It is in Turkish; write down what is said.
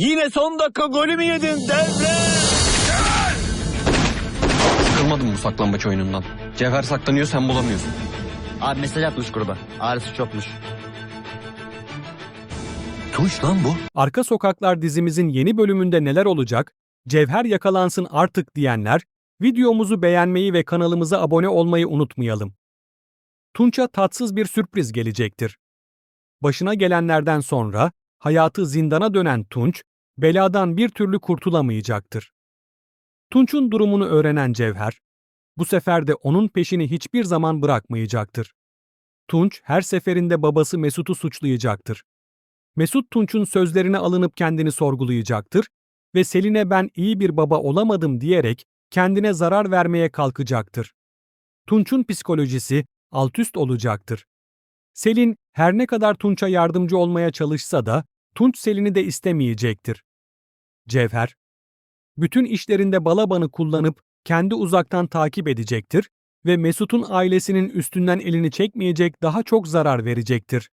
Yine son dakika golü mü yedin Devre? Sıkılmadım bu saklambaç oyunundan. Cevher saklanıyor sen bulamıyorsun. Abi mesaj atmış gruba. Ağrısı çokmuş. Tunç lan bu. Arka Sokaklar dizimizin yeni bölümünde neler olacak? Cevher yakalansın artık diyenler, videomuzu beğenmeyi ve kanalımıza abone olmayı unutmayalım. Tunç'a tatsız bir sürpriz gelecektir. Başına gelenlerden sonra hayatı zindana dönen Tunç, beladan bir türlü kurtulamayacaktır. Tunç'un durumunu öğrenen Cevher, bu sefer de onun peşini hiçbir zaman bırakmayacaktır. Tunç her seferinde babası Mesut'u suçlayacaktır. Mesut Tunç'un sözlerine alınıp kendini sorgulayacaktır ve Selin'e ben iyi bir baba olamadım diyerek kendine zarar vermeye kalkacaktır. Tunç'un psikolojisi altüst olacaktır. Selin her ne kadar Tunç'a yardımcı olmaya çalışsa da Tunç Selin'i de istemeyecektir. Cevher, bütün işlerinde balabanı kullanıp kendi uzaktan takip edecektir ve Mesut'un ailesinin üstünden elini çekmeyecek daha çok zarar verecektir.